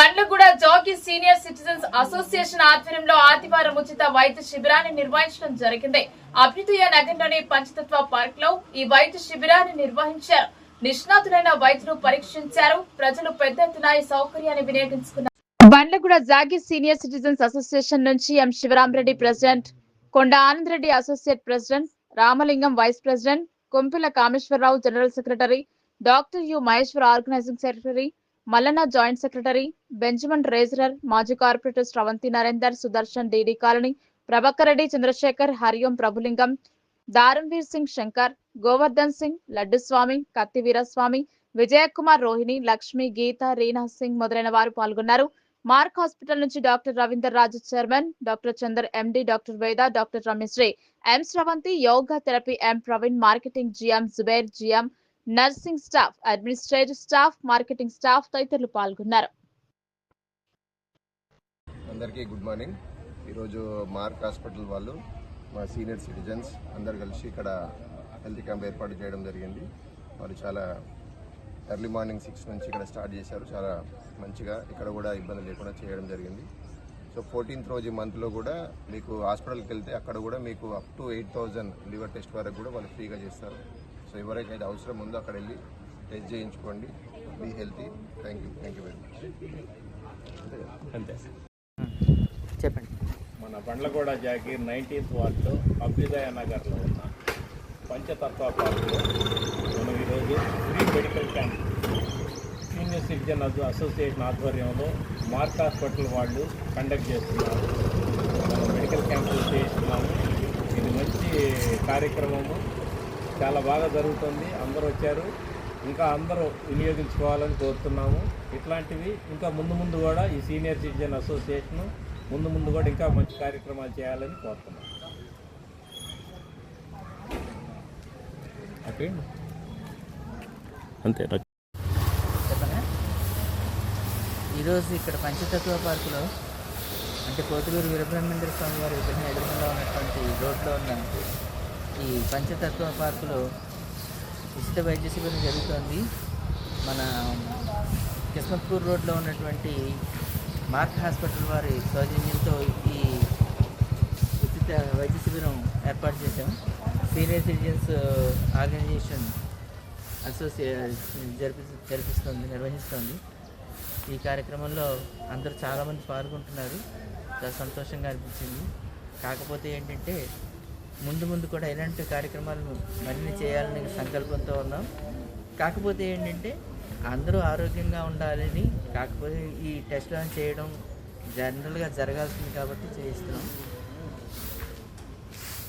Bandlaguda Jogi senior citizens association ఆధ్వర్యంలో ఆదివారం ఉచిత వైద్య శిబిరాన్ని నిర్వహించడం జరిగింది. అభ్యుదయ నగర్లోని పంచతత్వ పార్క్లో ఈ వైద్య శిబిరాన్ని నిర్వహించారు. నిష్ణాతులైన వైద్యులు పరీక్షించారు. ప్రజలు పెద్ద ఎత్తున ఈ సౌకర్యాన్ని వినియోగించుకున్నారు. Bandlaguda Jagi senior citizens association నుంచి M. Sivaramareddy president Konda Anand Reddy associate president Ramalingam vice president Kompila Kameswararao general secretary doctor U Maheshwar organising secretary Mallanna joint secretary Benjamin treasurer మాజీ corporator Sravanthi Narender Sudarshan DD colony Prabhakar Reddy Chandrasekhar Hariom Prabhulingam Dharamvir Singh Shankar Govardhan Singh Ladduswamy Katti Veeraswamy Vijayakumar Rohini Lakshmi గీత రీనా సింగ్ మొదలైన వారు పాల్గొన్నారు. Mark hospital నుంచి doctor Ravinder Raju chairman doctor Chander MD doctor Veda doctor Rameshri M Sravanthi yoga therapy M Praveen marketing GM Zubair GM nursing staff administrative staff marketing staff తదితరులు పాల్గొన్నారు. అందరికీ good morning. ఈరోజు mark hospital వాళ్ళు మా senior citizens అందరు కలిసి ఇక్కడ health camp ఏర్పాటు చేయడం జరిగింది. వారు చాలా ఎర్లీ మార్నింగ్ సిక్స్ నుంచి ఇక్కడ స్టార్ట్ చేశారు. చాలా మంచిగా ఇక్కడ కూడా ఇబ్బంది లేకుండా చేయడం జరిగింది. సో ఫోర్టీన్త్ రోజు మంత్లో కూడా మీకు హాస్పిటల్కి వెళ్తే అక్కడ కూడా మీకు up to eight thousand liver test వరకు కూడా వాళ్ళు ఫ్రీగా చేస్తారు. సో ఎవరికైతే అవసరం ఉందో అక్కడ వెళ్ళి టెస్ట్ చేయించుకోండి. Be healthy. Thank you thank you very much. అంతే. చెప్పండి. మన బండ్లగూడ జాగీర్ నైన్టీన్త్ వార్డులో అభ్యుదయ నగర్లో ఉన్న పంచతత్వ పార్కులో మనం ఈరోజు free medical camp senior citizen asso- association ఆధ్వర్యంలో మార్క్ హాస్పిటల్ వాళ్ళు కండక్ట్ చేస్తున్నారు. మనం మెడికల్ క్యాంప్ చేస్తున్నాము. ఇది మంచి కార్యక్రమము. చాలా బాగా జరుగుతుంది. అందరూ వచ్చారు. ఇంకా అందరూ వినియోగించుకోవాలని కోరుతున్నాము. ఇట్లాంటివి ఇంకా ముందు ముందు కూడా ఈ సీనియర్ సిటిజన్ అసోసియేషన్ ముందు ముందు కూడా ఇంకా మంచి కార్యక్రమాలు చేయాలని కోరుతున్నాం అంతే. ఈరోజు ఇక్కడ పంచతత్వ పార్కులో అంటే కోతులూరు వీరబ్రహ్మేంద్ర స్వామి వారి విగ్రహం ఎదురుగా ఉన్నటువంటి రోడ్లో ఉన్న ఈ పంచతత్వ పార్కులో ఉచిత వైద్య శిబిరం జరుగుతోంది. మన కిస్మత్పూర్ రోడ్లో ఉన్నటువంటి మార్క్ హాస్పిటల్ వారి సౌజన్యంతో ఈ ఉచిత వైద్య శిబిరం ఏర్పాటు చేశాం. సీనియర్ సిటిజన్స్ ఆర్గనైజేషన్ అసోసియే జరిపి జరిపిస్తుంది నిర్వహిస్తుంది. ఈ కార్యక్రమంలో అందరూ చాలామంది పాల్గొంటున్నారు. చాలా సంతోషంగా అనిపించింది. కాకపోతే ఏంటంటే ముందు ముందు కూడా ఇలాంటి కార్యక్రమాలను మరిన్ని చేయాలని సంకల్పంతో ఉన్నాం. కాకపోతే ఏంటంటే అందరూ ఆరోగ్యంగా ఉండాలని కాకపోతే ఈ టెస్టులను చేయడం జనరల్గా జరగాల్సింది కాబట్టి చేయిస్తున్నాం.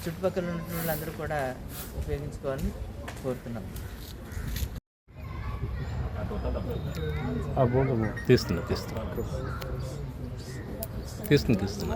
చుట్టుపక్కల ఉన్న వాళ్ళందరూ కూడా ఉపయోగించుకోవాలని కోరుతున్నాం. తీస్తున్నా తీస్తున్నా. తీస్తున్నా తీస్తున్నా.